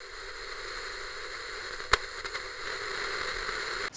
you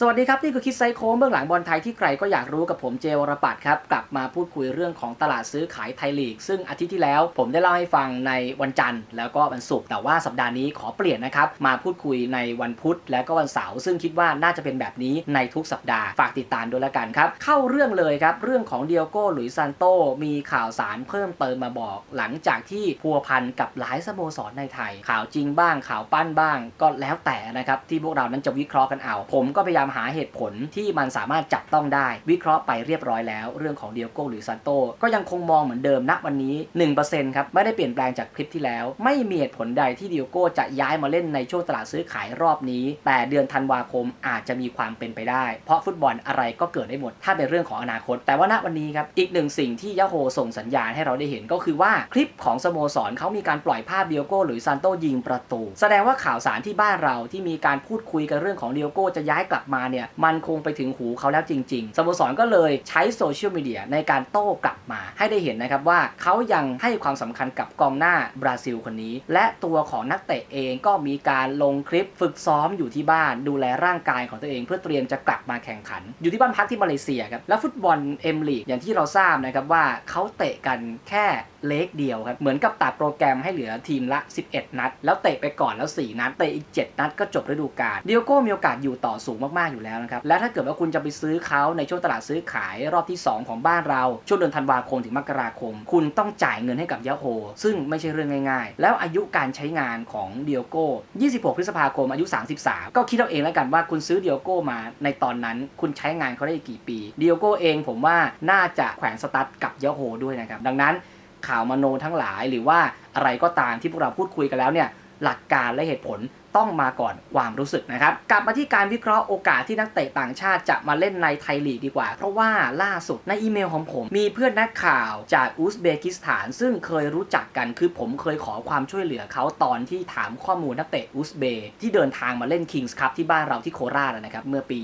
สวัสดีครับ นี่คือคิดไซโค้งเบื้องหลังบอลไทยที่ใครก็อยากรู้กับผมเจวรปัตครับ กลับมาพูดคุยเรื่องของตลาดซื้อขายไทยลีก ซึ่งอาทิตย์ที่แล้วผมได้เล่าให้ฟังในวันจันทร์ แล้วก็วันศุกร์แต่ว่าสัปดาห์นี้ขอเปลี่ยนนะครับ มาพูดคุยในวันพุธและก็วันเสาร์ซึ่งคิดว่าน่าจะเป็นแบบนี้ในทุกสัปดาห์ฝากติดตามด้วยละกันครับ เข้าเรื่องเลยครับเรื่องของเดียโก้หลุยซานโตมีข่าวสารเพิ่มเติมมาบอก หลังจากที่พัวพันกับหลายสโมสรในไทย ข่าวจริงบ้างข่าวปั้นบ้าง ก็แล้วแต่นะครับที่พวกเรานั้นจะวิเคราะห์กันเอา ผมก็พยายามหาเหตุผลที่มันสามารถจับต้องได้ วิเคราะห์ไปเรียบร้อยแล้ว เรื่องของเดียโก้หรือซานโตก็ยังคงมองเหมือนเดิมณวันนี้ 1%ครับไม่ได้เปลี่ยนแปลงจากคลิปที่แล้ว ไม่มีเหตุผลใดที่เดียโก้จะย้ายมาเล่นในช่วงตลาดซื้อขายรอบนี้ แต่เดือนธันวาคมอาจจะมีความเป็นไปได้ เพราะฟุตบอลอะไรก็เกิดได้หมด ถ้าเป็นเรื่องของอนาคต แต่ว่าณวันนี้ครับอีกหนึ่งสิ่งที่ยะโฮส่งสัญญาณให้เราได้เห็นก็คือว่าคลิปของสโมสรเขามีการปล่อยภาพเดียโก้หรือซานโตยิงประตู แสดงว่าข่าวสารที่บ้านเราที่มีการพูดคุยกันเรื่องของเดียโก้จะย้ายกลับมาเนี่ยมันคงไปถึงหูเขาแล้วจริง ๆสโมสรก็เลยใช้โซเชียลมีเดียในการโต้กลับมาให้ได้เห็นนะครับว่าเขายังให้ความสำคัญกับกองหน้าบราซิลคนนี้ และตัวของนักเตะเองก็มีการลงคลิปฝึกซ้อมอยู่ที่บ้านดูแลร่างกายของตัวเองเพื่อเตรียมจะกลับมาแข่งขัน อยู่ที่บ้านพักที่มาเลเซียครับแล้วฟุตบอลเอ็มลีกอย่างที่เราทราบนะครับว่าเขาเตะกันแค่ เลกเดียวครับ เหมือนกับตัดโปรแกรมให้เหลือทีมละ 11 นัด แล้วเตะไปก่อนแล้ว 4 นัด เตะอีก 7 นัดก็จบฤดูกาลเดียโก้มีโอกาสอยู่ต่อสูงมาก ๆ อยู่แล้วนะครับ และถ้าเกิดว่าคุณจะไปซื้อเขาในช่วงตลาดซื้อขายรอบที่ 2 ของบ้านเรา ช่วงเดือนธันวาคมถึงมกราคม คุณต้องจ่ายเงินให้กับยาโฮซึ่งไม่ใช่เรื่องง่าย ๆ แล้วอายุการใช้งานของเดียโก้ 26 พฤษภาคมอายุ 33 ก็คิดเอาเองแล้วกันว่าคุณซื้อเดียโก้มาในตอนนั้นคุณใช้งานเขาได้กี่ปีเดียโก้เองผมว่าน่าจะแขวนสตาร์ทกับยาโฮด้วยนะครับดังนั้น ข่าวมโนทั้งหลายหรือว่าอะไรก็ตามที่พวกเราพูดคุยกันแล้วเนี่ยหลักการและเหตุผล ต้องมาก่อนความรู้สึกนะครับ กลับมาที่การวิเคราะห์โอกาสที่นักเตะต่างชาติจะมาเล่นในไทยลีกดีกว่า เพราะว่าล่าสุดในอีเมลของผม มีเพื่อนนักข่าวจากอุซเบกิสถาน ซึ่งเคยรู้จักกันคือผมเคยขอความช่วยเหลือเขาตอนที่ถามข้อมูลนักเตะอุซเบที่เดินทางมาเล่นคิงส์คัพที่บ้านเราที่โคราชนะครับเมื่อปี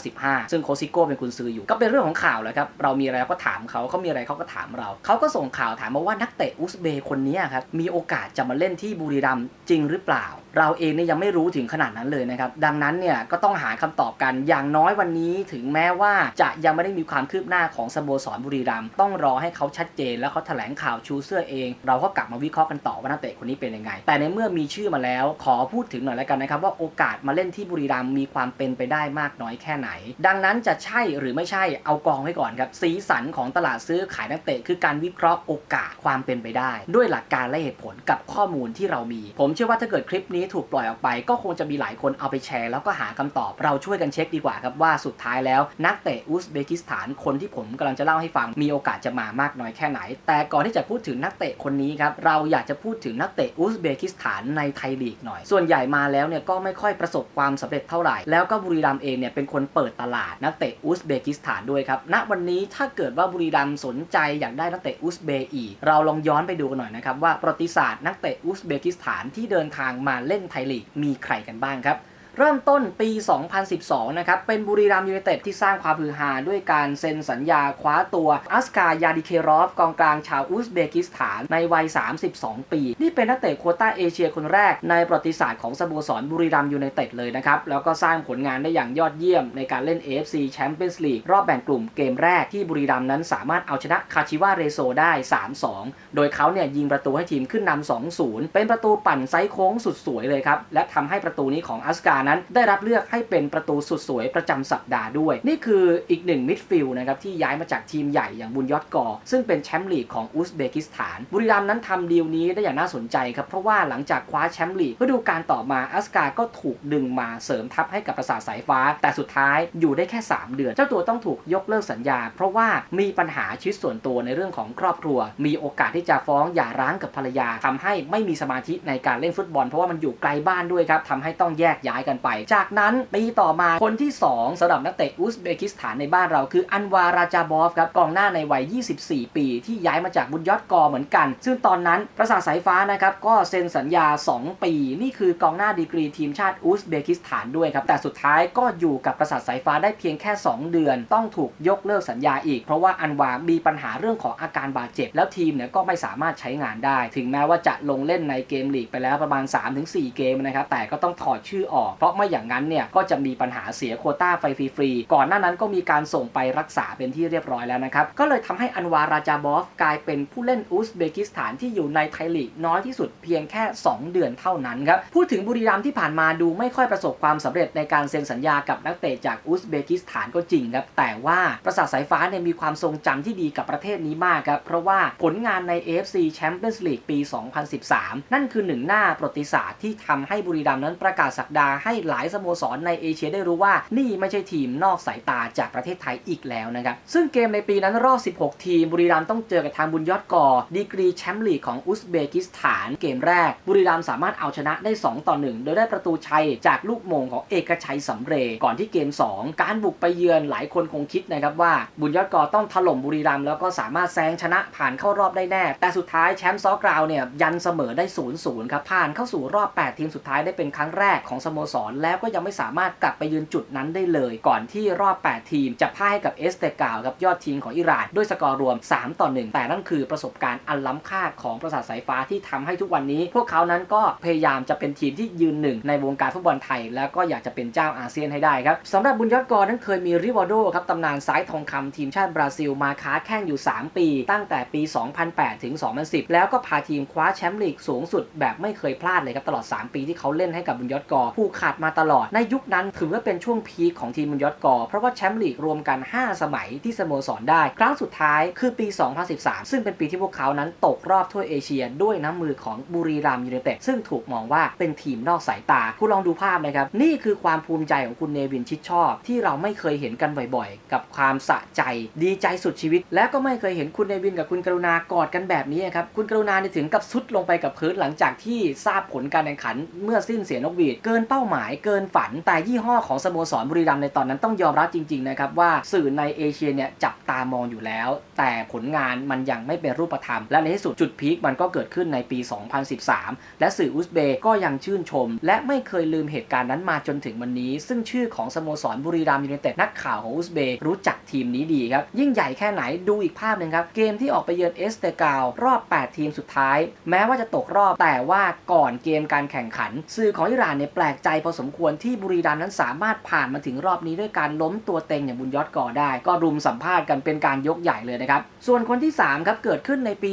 2015 ซึ่งโคซิโก้เป็นกุนซืออยู่ก็เป็นเรื่องของข่าวแหละครับเรามีอะไรก็ถามเขาเขามีอะไรเขาก็ถามเราเขาก็ส่งข่าวถามมาว่านักเตะอุซเบคนนี้ครับมีโอกาสจะมาเล่นที่บุรีรัมย์จริงหรือเปล่าเราเองเนี่ยยังไม่รู้ถึงขนาดนั้นเลยนะครับ ดังนั้นเนี่ยก็ต้องหาคำตอบกันอย่างน้อยวันนี้ถึงแม้ว่าจะยังไม่ได้มีความคืบหน้าของสโมสรบุรีรัมย์ต้องรอให้เขาชัดเจน แล้วเขาแถลงข่าวชูเสื้อเอง เราก็กลับมาวิเคราะห์กันต่อว่านักเตะคนนี้เป็นยังไง แต่ในเมื่อมีชื่อมาแล้ว ขอพูดถึงหน่อยแล้วกันนะครับว่าโอกาสมาเล่นที่บุรีรัมย์มีความเป็นไปได้มากน้อยแค่ไหน ดังนั้นจะใช่หรือไม่ใช่เอากองไว้ก่อนครับสีสันของตลาดซื้อขายนักเตะคือการวิเคราะห์โอกาสความเป็นไปได้ ด้วยหลักการและเหตุผลกับข้อมูลที่เรามี ผมเชื่อว่าถ้าเกิดคลิปนี้ถูกปล่อยออกไป ก็คงจะมีหลายคนเอาไปแชร์ แล้วก็หาคำตอบเราช่วยกันเช็คดีกว่าครับว่าสุดท้ายแล้วนักเตะอุซเบกิสถานคนที่ผมกำลังจะเล่าให้ฟังมีโอกาสจะมามากน้อยแค่ไหน แต่ก่อนที่จะพูดถึงนักเตะคนนี้ครับเราอยากจะพูดถึงนักเตะอุซเบกิสถานในไทยลีกหน่อย ส่วนใหญ่มาแล้วเนี่ยก็ไม่ค่อยประสบความสำเร็จเท่าไหร่ แล้วก็บุรีรัมย์เองเนี่ยเป็นคนเปิดตลาดนักเตะอุซเบกิสถานด้วยครับณวันนี้ถ้าเกิดว่าบุรีรัมย์สนใจอยากได้นักเตะอุซเบอีเราลองย้อนไปดูกันหน่อยนะครับว่าประวัติศาสตร์นักเตะอุซเบกิสถานที่เดินทางมาเล่นไทยลีกมีใครกันบ้างครับ เริ่มต้นปี 2012 นะครับ เป็นบุรีรัมยูไนเต็ดที่สร้างความฮือฮาด้วยการเซ็นสัญญาคว้าตัวอัสกายาดิเครอฟ กองกลางชาวอุซเบกิสถานในวัย 32 ปี นี่เป็นนักเตะโคต้าเอเชียคนแรกในประวัติศาสตร์ของสโมสรบุรีรัมยูไนเต็ดเลยนะครับ แล้วก็สร้างผลงานได้อย่างยอดเยี่ยมในการเล่น AFC Champions League รอบแบ่งกลุ่มเกมแรกที่บุรีรัมนั้นสามารถเอาชนะคาชิวาเรโซได้ 3-2 โดยเขาเนี่ยยิงประตูให้ทีมขึ้นนำ2-0 เป็นประตูปั่นไซส์โค้งสุดสวยเลยครับและทำให้ประตูนี้ของอัสกานั้นได้รับเลือกให้เป็นประตูสุดสวยประจำสัปดาห์ด้วย นี่คืออีกหนึ่งมิดฟิลด์นะครับที่ย้ายมาจากทีมใหญ่อย่างบุญยอดกอ ซึ่งเป็นแชมป์ลีกของอุซเบกิสถาน บุรีรัมย์นั้นทำดีลนี้ได้อย่างน่าสนใจครับเพราะว่าหลังจากคว้าแชมป์ลีกฤดูกาลต่อมาอัสกาก็ถูกดึงมาเสริมทัพให้กับประสาทสายฟ้า แต่สุดท้ายอยู่ได้แค่ 3 เดือน เจ้าตัวต้องถูกยกเลิกสัญญา เพราะว่ามีปัญหาชีวิตส่วนตัวในเรื่องของครอบครัว มีโอกาสที่จะฟ้องหย่าร้างกับภรรยาทำให้ไม่มีสมาธิในการเล่นฟุตบอล เพราะว่ามันอยู่ไกลบ้านด้วยครับทำให้ต้องแยกย้ายกันกันไป จากนั้นปีต่อมาคนที่ 2สำหรับนักเตะอุซเบกิสถานในบ้านเราคืออันวาราจาบอฟครับกองหน้าในวัย 24 ปี ที่ย้ายมาจากบุญยอดกอเหมือนกัน ซึ่งตอนนั้นประสาทสายฟ้านะครับก็เซ็นสัญญา 2 ปี นี่คือกองหน้าดีกรีทีมชาติอุซเบกิสถานด้วยครับแต่สุดท้ายก็อยู่กับประสาทสายฟ้าได้เพียงแค่ 2 เดือน ต้องถูกยกเลิกสัญญาอีก เพราะว่าอันวามีปัญหาเรื่องของอาการบาดเจ็บ แล้วทีมเนี่ยก็ไม่สามารถใช้งานได้ ถึงแม้ว่าจะลงเล่นในเกมลีกไปแล้วประมาณ 3-4 เกมนะครับแต่ก็ต้องถอดชื่อออกเพราะไม่อย่างนั้นเนี่ยก็จะมีปัญหาเสียโคต้าไฟฟรีๆก่อนหน้านั้นก็มีการส่งไปรักษาเป็นที่เรียบร้อยแล้วนะครับ ก็เลยทำให้อันวาราจาบอฟกลายเป็นผู้เล่นอุซเบกิสถานที่อยู่ในไทยลีกน้อยที่สุดเพียงแค่ 2 เดือนเท่านั้นครับพูดถึงบุรีรัมย์ที่ผ่านมาดูไม่ค่อยประสบความสำเร็จในการเซ็นสัญญากับนักเตะจากอุซเบกิสถานก็จริงครับแต่ว่าประสาทสายฟ้าเนี่ยมีความทรงจำที่ดีกับประเทศนี้มากครับเพราะว่าผลงานใน AFC Champions League ปี 2013 นั่นคือหนึ่งหน้าประวัติศาสตร์ที่ทำให้บุรีรัมย์นั้นประกาศสักดาให้หลายสโมสรในเอเชียได้รู้ว่านี่ไม่ใช่ทีมนอกสายตาจากประเทศไทยอีกแล้วนะครับ ซึ่งเกมในปีนั้นรอบ 16 ทีม บุรีรัมย์ต้องเจอกับทางบุญยอดกอดีกรีแชมป์ลีกของอุซเบกิสถาน เกมแรก บุรีรัมย์สามารถเอาชนะได้ 2 ต่อ 1 โดยได้ประตูชัยจากลูกมงของเอกชัยสำเร็จก่อนที่เกม 2 การบุกไปเยือนหลายคนคงคิดนะครับว่าบุญยอดกอต้องถล่มบุรีรัมย์แล้วก็สามารถแซงชนะผ่านเข้ารอบได้แน่ แต่สุดท้ายแชมป์ซอกราวเนี่ยยันเสมอได้ 0-0 ครับผ่านเข้าสู่รอบ 8 ทีมสุดท้ายได้เป็นครั้งแรกของสโมสรแล้วก็ยังไม่สามารถกลับไปยืนจุดนั้นได้เลย ก่อนที่รอบ 8 ทีมจะพ่ายให้กับเอสเตกาวครับยอดทีมของอิหร่าน ด้วยสกอร์รวม 3 ต่อ 1 แต่นั่นคือประสบการณ์อันล้ำค่าของประสาทสายฟ้าที่ทำให้ทุกวันนี้ พวกเขานั้นก็พยายามจะเป็นทีมที่ยืนหนึ่งในวงการฟุตบอลไทย แล้วก็อยากจะเป็นเจ้าอาเซียนให้ได้ครับสำหรับบุญยอดกอนั้นเคยมีริวาโดครับตำนานซ้ายทองคำทีมชาติบราซิลมาค้าแข่งอยู่ 3 ปี ตั้งแต่ปี 2008 ถึง 2010 แล้วก็พาทีมคว้าแชมป์ลีกสูงสุดแบบไม่เคยพลาดเลยครับตลอด 3 ปีที่เขาเล่นให้กับบุญยอดกอผู้ขาดมาตลอดในยุคนั้นถือว่าเป็นช่วงพีคของทีมบุญยอดกอ เพราะว่าแชมป์ลีกรวมกัน 5 สมัยที่สโมสรได้ ครั้งสุดท้ายคือปี 2013 ซึ่งเป็นปีที่พวกเขานั้นตกรอบถ้วเอเชีย ด้วยน้ำมือของบุรีรัมย์ยูไนเต็ดซึ่งถูกมองว่าเป็นทีมนอกสายตา คุณลองดูภาพนะครับ นี่คือความภูมิใจของคุณเนวินชิดชอบ ที่เราไม่เคยเห็นกันบ่อยๆ กับความสะใจดีใจสุดชีวิต และก็ไม่เคยเห็นคุณเนวินกับคุณกรุณากอดกันแบบนี้ครับคุณกรุณาเสียถึงกับซุดลงไปกับพื้นหลังจากที่ทราบผลการแข่งขัน เมื่อสิ้นเสียนกหวีดเกินเป้าหมายายเกินฝัน แต่ยี่ห้อของสโมสรบุรีรัมย์ในตอนนั้นต้องยอมรับจริงๆนะครับว่าสื่อในเอเชียเนี่ยจับตามองอยู่แล้ว แต่ผลงานมันยังไม่เป็นรูปธรรม และในที่สุดจุดพีคมันก็เกิดขึ้นในปี 2013 และสื่ออุซเบย์ก็ยังชื่นชม และไม่เคยลืมเหตุการณ์นั้นมาจนถึงวันนี้ ซึ่งชื่อของสโมสรบุรีรัมย์ยูไนเต็ดนักข่าวของอุซเบย์รู้จักทีมนี้ดีครับยิ่งใหญ่แค่ไหนดูอีกภาพหนึ่งครับเกมที่ออกไปเยือนเอสเตกาลรอบ 8 ทีมสุดท้าย แม้ว่าจะตกรอบแต่ว่าก่อนเกมการแข่งขัน สื่อของอิหร่านเนี่ยแปลกใจพอสมควรที่บุรีรัมย์นั้นสามารถผ่านมาถึงรอบนี้ด้วยการล้มตัวเต็งอย่างบุญยอดก่อได้ ก็รุมสัมภาษณ์กันเป็นการยกใหญ่เลยนะครับ ส่วนคนที่ 3 ครับ เกิดขึ้นในปี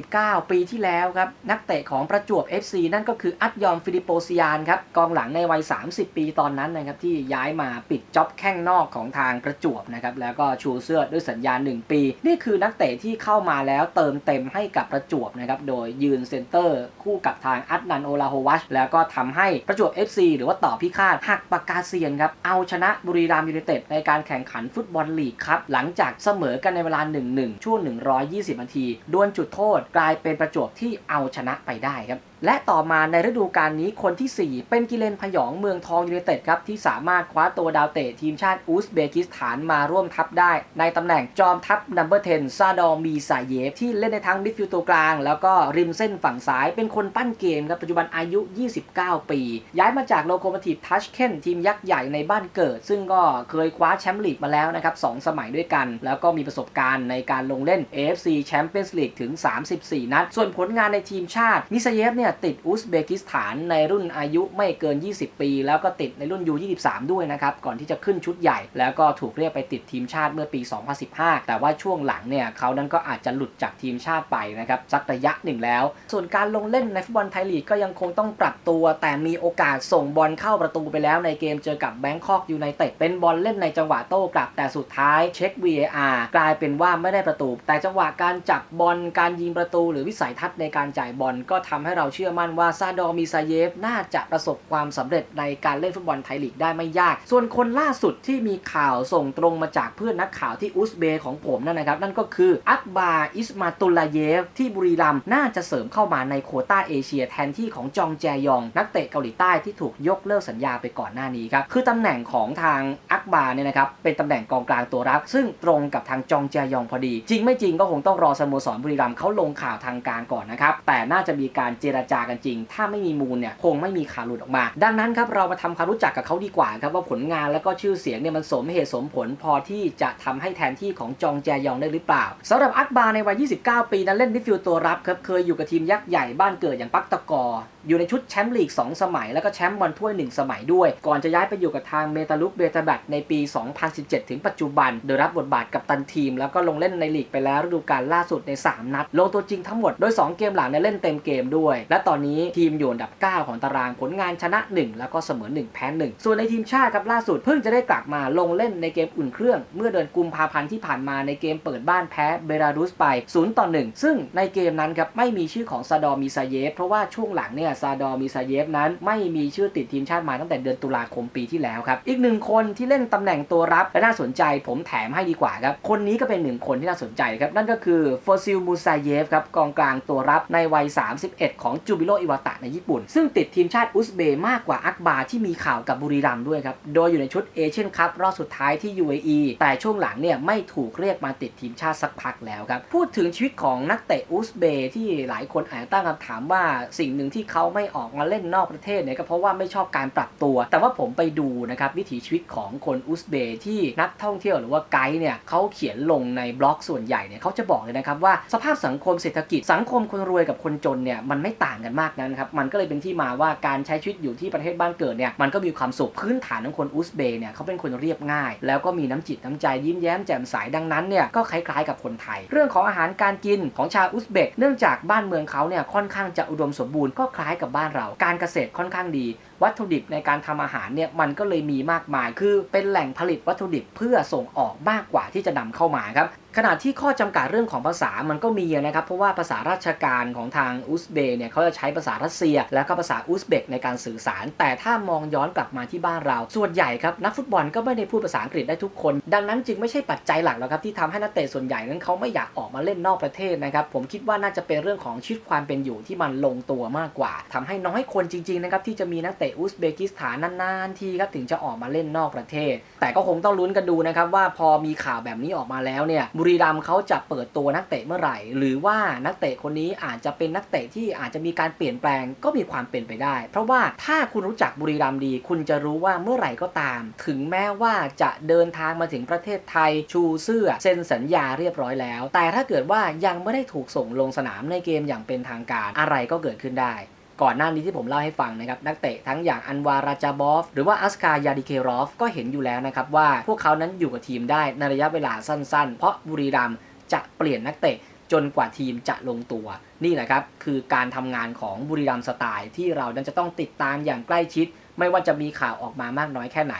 2019 ปีที่แล้วครับ นักเตะของประจวบ FC นั่นก็คืออัตยอมฟิลิปโปซิยานครับ กองหลังในวัย 30 ปีตอนนั้นนะครับ ที่ย้ายมาปิดจ็อบแข้งนอกของทางประจวบนะครับแล้วก็ชูเสื้อด้วยสัญญา1ปี นี่คือนักเตะที่เข้ามาแล้วเติมเต็มให้กับประจวบนะครับโดยยืนเซนเตอร์คู่กับทางอัตนันโอลาโฮวัชแล้วก็ทำให้ประจวบ FC หรือว่าต่อพิฆาตหักปากกาเซียนครับเอาชนะบุรีรัมย์ยูไนเต็ดในการแข่งขันฟุตบอลลีกครับหลังจากเสมอกันในเวลา 1-1 ช่วง 120 นาทีดวลจุดโทษกลายเป็นประจวบที่เอาชนะไปได้ครับ และต่อมาในฤดูกาลนี้คนที่ 4 เป็นกิเลนพยองเมืองทองยูไนเต็ดครับที่สามารถคว้าตัวดาวเตะทีมชาติอุซเบกิสถานมาร่วมทัพได้ ในตำแหน่งจอมทัพนัมเบอร์10ซาดอมีซาเยฟที่เล่นในทั้งมิดฟิลด์ตัวกลาง แล้วก็ริมเส้นฝั่งซ้ายเป็นคนปั้นเกมครับปัจจุบันอายุ 29 ปี ย้ายมาจากโลโคโมทีฟทัชเคนทีมยักษ์ใหญ่ในบ้านเกิด ซึ่งก็เคยคว้าแชมป์ลีกมาแล้วนะครับสองสมัยด้วยกัน แล้วก็มีประสบการณ์ในการลงเล่น AFC Champions League ถึง 34 นัด ส่วนผลงานในทีมชาติมิซาเยฟเนี่ยติดอุซเบกิสถานในรุ่นอายุไม่เกิน 20 ปี แล้วก็ติดในรุ่น U23 ด้วยนะครับ ก่อนที่จะขึ้นชุดใหญ่ แล้วก็ถูกเรียกไปติดทีมชาติเมื่อปี 2015 แต่ว่าช่วงหลังเนี่ยเขานั้นก็อาจจะหลุดจากทีมชาติไปนะครับสักระยะหนึ่งแล้ว ส่วนการลงเล่นในฟุตบอลไทยลีกก็ยังคงต้องปรับตัว แต่มีโอกาสส่งบอลเข้าประตูไปแล้วในเกมเจอกับแบงคอกยูไนเต็ดเป็นบอลเล่นในจังหวะโต้กลับแต่สุดท้ายเช็ค VAR กลายเป็นว่าไม่ได้ประตู แต่จังหวะการจับบอลการยิงประตู หรือวิสัยทัศน์ในการจ่ายบอลก็ทำให้เราเชื่อมั่นว่าซาดอมิซาเยฟน่าจะประสบความสำเร็จในการเล่นฟุตบอลไทยลีกได้ไม่ยาก ส่วนคนล่าสุดที่มีข่าวส่งตรงมาจากเพื่อนนักข่าวที่อุซเบย์ของผมนั่นนะครับ นั่นก็คืออักบาอิสมาตุลลาเยฟที่บุรีรัมย์น่าจะเสริมเข้ามาในโคต้าเอเชียแทนที่ของจองแจยอง นักเตะเกาหลีใต้ที่ถูกยกเลิกสัญญาไปก่อนหน้านี้ครับคือตำแหน่งของทางอักบาเนี่ยนะครับเป็นตำแหน่งกองกลางตัวรับ ซึ่งตรงกับทางจองแจยองพอดี จริงไม่จริงก็คงต้องรอสโมสรบุรีรัมย์เขาลงข่าวทางการก่อนนะครับแต่น่าจะมีการเจรจากันจริง ถ้าไม่มีมูลเนี่ยคงไม่มีข่าวหลุดออกมา ดังนั้นครับเรามาทำความรู้จักกับเขาดีกว่าครับว่าผลงานและก็ชื่อเสียงเนี่ยมันสมเหตุสมผลพอที่จะทำให้แทนที่ของจองแจยองได้หรือเปล่าสำหรับอักบาในวัย 29 ปีนั้นเล่นมิดฟิลด์ตัวรับครับเคยอยู่กับทีมยักษ์ใหญ่บ้านเกิดอย่างปักตะกอ อยู่ในชุดแชมป์ลีก 2 สมัย แล้วก็แชมป์บอลถ้วย 1 สมัยด้วย ก่อนจะย้ายไปอยู่กับทางเมตาลุกเบตาแบตในปี 2017 ถึงปัจจุบัน โดยรับบทบาทกับตันทีม แล้วก็ลงเล่นในลีกไปแล้วฤดูกาลล่าสุดใน 3 นัด ลงตัวจริงทั้งหมด โดย 2 เกมหลังเนี่ยเล่นเต็มเกมด้วย และตอนนี้ทีมอยู่อันดับ 9 ของตารางผลงานชนะ 1 แล้วก็เสมอ 1 แพ้ 1 ส่วนในทีมชาติครับล่าสุดเพิ่งจะได้กลับมาลงเล่นในเกมอุ่นเครื่อง เมื่อเดือนกุมภาพันธ์ที่ผ่านมาในเกมเปิดบ้านแพ้เบลารุสไป0ต่อ1ซึ่งในเกมนั้นครับไม่มีชื่อของซาดอมิซาเยฟเพราะว่าช่วงหลังเนี่ยซาดอร์มิซาเยฟนั้นไม่มีชื่อติดทีมชาติมาตั้งแต่เดือนตุลาคมปีที่แล้วครับ อีกหนึ่งคนที่เล่นตำแหน่งตัวรับและน่าสนใจผมแถมให้ดีกว่าครับ คนนี้ก็เป็นหนึ่งคนที่น่าสนใจครับ นั่นก็คือโฟซิลมูซาเยฟครับกองกลางตัวรับในวัย 31 ของจูบิโรอิวาตะในญี่ปุ่น ซึ่งติดทีมชาติอุซเบย์มากกว่าอักบาที่มีข่าวกับบุรีรัมย์ด้วยครับ โดยอยู่ในชุดเอเชียนคัพรอบสุดท้ายที่ UAE แต่ช่วงหลังเนี่ยไม่ถูกเรียกมาติดทีมชาติสักพักแล้วครับ พูดถึงชีวิตของนักเตะอุซเบย์ที่หลายคนอาจจะตั้งคำถามว่าสิ่งหนึ่งที่เขาาไม่ออกมาเล่นนอกประเทศเนี่ยก็เพราะว่าไม่ชอบการปรับตัว แต่ว่าผมไปดูนะครับวิถีชีวิตของคนอุซเบย์ที่นักท่องเที่ยวหรือว่าไกด์เนี่ยเขาเขียนลงในบล็อกส่วนใหญ่เนี่ยเขาจะบอกเลยนะครับว่าสภาพสังคมเศรษฐกิจสังคมคนรวยกับคนจนเนี่ยมันไม่ต่างกันมากนะครับมันก็เลยเป็นที่มาว่าการใช้ชีวิตอยู่ที่ประเทศบ้านเกิดเนี่ยมันก็มีความสุขพื้นฐานของคนอุซเบย์เนี่ยเขาเป็นคนเรียบง่าย แล้วก็มีน้ำจิตน้ำใจยิ้มแย้มแจ่มใสดังนั้นเนี่ยก็คล้ายๆกับคนไทย เรื่องของอาหารการกินของชาวอุซเบก เนื่องจากบ้านเมืองเขาเนี่ยค่อนข้างจะอุดมสมบูรณ์ก็คล้ายกับบ้านเรา การเกษตรค่อนข้างดี วัตถุดิบในการทำอาหารเนี่ยมันก็เลยมีมากมาย คือเป็นแหล่งผลิตวัตถุดิบเพื่อส่งออกมากกว่าที่จะนำเข้ามาครับขณะที่ข้อจำกัดเรื่องของภาษามันก็มีนะครับ เพราะว่าภาษาราชการของทางอุซเบย์เนี่ยเขาจะใช้ภาษารัสเซีย แล้วก็ภาษาอุซเบกในการสื่อสาร แต่ถ้ามองย้อนกลับมาที่บ้านเรา ส่วนใหญ่ครับนักฟุตบอลก็ไม่ได้พูดภาษาอังกฤษได้ทุกคน ดังนั้นจึงไม่ใช่ปัจจัยหลักแล้วครับที่ทำให้นักเตะส่วนใหญ่นั้นเขาไม่อยากออกมาเล่นนอกประเทศนะครับผมคิดว่าน่าจะเป็นเรื่องของชีวิตความเป็นอยู่ที่มันลงตัวมากกว่าทำให้น้อยคนจริงๆนะครับที่จะมีนักเตะอุซเบกิสถานนานๆทีครับถึงจะออกมาเล่นนอกประเทศ แต่ก็คงต้องลุ้นกันดูนะครับว่าพอมีข่าวแบบนี้ออกมาแล้วเนี่ยบุรีรัมย์เขาจะเปิดตัวนักเตะเมื่อไหร่ หรือว่านักเตะคนนี้อาจจะเป็นนักเตะที่อาจจะมีการเปลี่ยนแปลงก็มีความเป็นไปได้ เพราะว่าถ้าคุณรู้จักบุรีรัมย์ดี คุณจะรู้ว่าเมื่อไหร่ก็ตาม ถึงแม้ว่าจะเดินทางมาถึงประเทศไทยชูเสื้อเซ็นสัญญาเรียบร้อยแล้ว แต่ถ้าเกิดว่ายังไม่ได้ถูกส่งลงสนามในเกมอย่างเป็นทางการอะไรก็เกิดขึ้นได้ ก่อนหน้านี้ที่ผมเล่าให้ฟังนะครับนักเตะทั้งอย่างอันวาราจาบอฟ หรือว่าอัสกายาดิเครอฟก็เห็นอยู่แล้วนะครับว่าพวกเขานั้นอยู่กับทีมได้ในระยะเวลาสั้นๆ เพราะบุรีรัมย์จะเปลี่ยนนักเตะจนกว่าทีมจะลงตัว นี่แหละครับ คือการทำงานของบุรีรัมสไตล์ที่เรานั้นจะต้องติดตามอย่างใกล้ชิด ไม่ว่าจะมีข่าวออกมามากน้อยแค่ไหน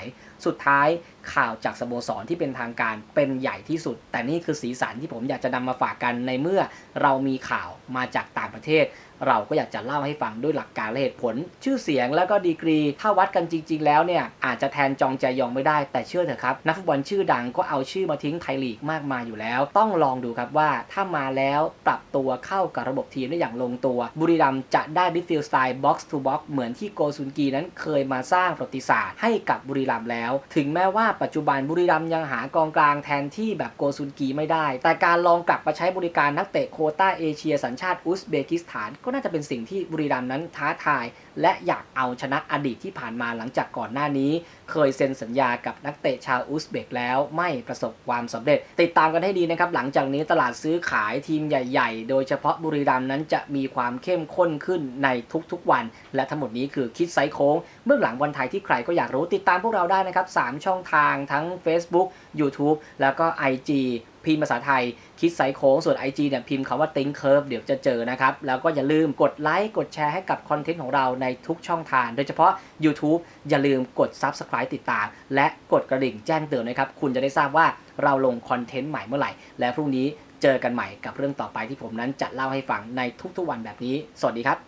สุดท้าย ข่าวจากสโมสรที่เป็นทางการเป็นใหญ่ที่สุด แต่นี่คือสีสันที่ผมอยากจะนำมาฝากกันในเมื่อเรามีข่าวมาจากต่างประเทศ เราก็อยากจะเล่าให้ฟังด้วยหลักการและเหตุผล ชื่อเสียงแล้วก็ดีกรี ถ้าวัดกันจริง ๆ แล้วเนี่ยอาจจะแทนจองใจยองไม่ได้ แต่เชื่อเถอะครับ นักฟุตบอลชื่อดังก็เอาชื่อมาทิ้งไทยลีกมากมายอยู่แล้ว ต้องลองดูครับว่าถ้ามาแล้วปรับตัวเข้ากับระบบทีมได้อย่างลงตัว บุรีรัมย์จะได้มิดฟิลด์สไตล์บ็อกซ์ทูบ็อกซ์เหมือนที่โกซุนกีนั้นเคยมาสร้างประวัติศาสตร์ให้กับบุรีรัมย์แล้ว ถึงแม้ว่าปัจจุบันบุรีรัมยังหากองกลางแทนที่แบบโกซุนกีไม่ได้ แต่การลองกลับมาใช้บริการนักเตะโคต้าเอเชียสัญชาติอุซเบกิสถาน ก็น่าจะเป็นสิ่งที่บุรีรัมย์นั้นท้าทาย และอยากเอาชนะอดีตที่ผ่านมาหลังจากก่อนหน้านี้ เคยเซ็นสัญญากับนักเตะชาวอุซเบกแล้วไม่ประสบความสำเร็จ ติดตามกันให้ดีนะครับหลังจากนี้ตลาดซื้อขายทีมใหญ่ๆ โดยเฉพาะบุรีรัมย์นั้นจะมีความเข้มข้นขึ้นในทุกๆวัน และทั้งหมดนี้คือคิดไซโค้งเบื้องหลังบอลไทยที่ใครก็อยากรู้ติดตามพวกเราได้นะครับสามช่องทางทั้ง Facebook YouTube แล้วก็ IG พิมพ์ภาษาไทยคิดไซโค้งส่วน IG เนี่ยพิมพ์คำว่า think curve เดี๋ยวจะเจอนะครับ แล้วก็อย่าลืมกดไลค์กดแชร์ให้กับคอนเทนต์ของเราในทุกช่องทาง โดยเฉพาะ YouTube อย่าลืมกด Subscribe ติดตาม และกดกระดิ่งแจ้งเตือนนะครับ คุณจะได้ทราบว่าเราลงคอนเทนต์ใหม่เมื่อไหร่ และพรุ่งนี้เจอกันใหม่กับเรื่องต่อไปที่ผมนั้นจะเล่าให้ฟังในทุกๆวันแบบนี้ สวัสดีครับ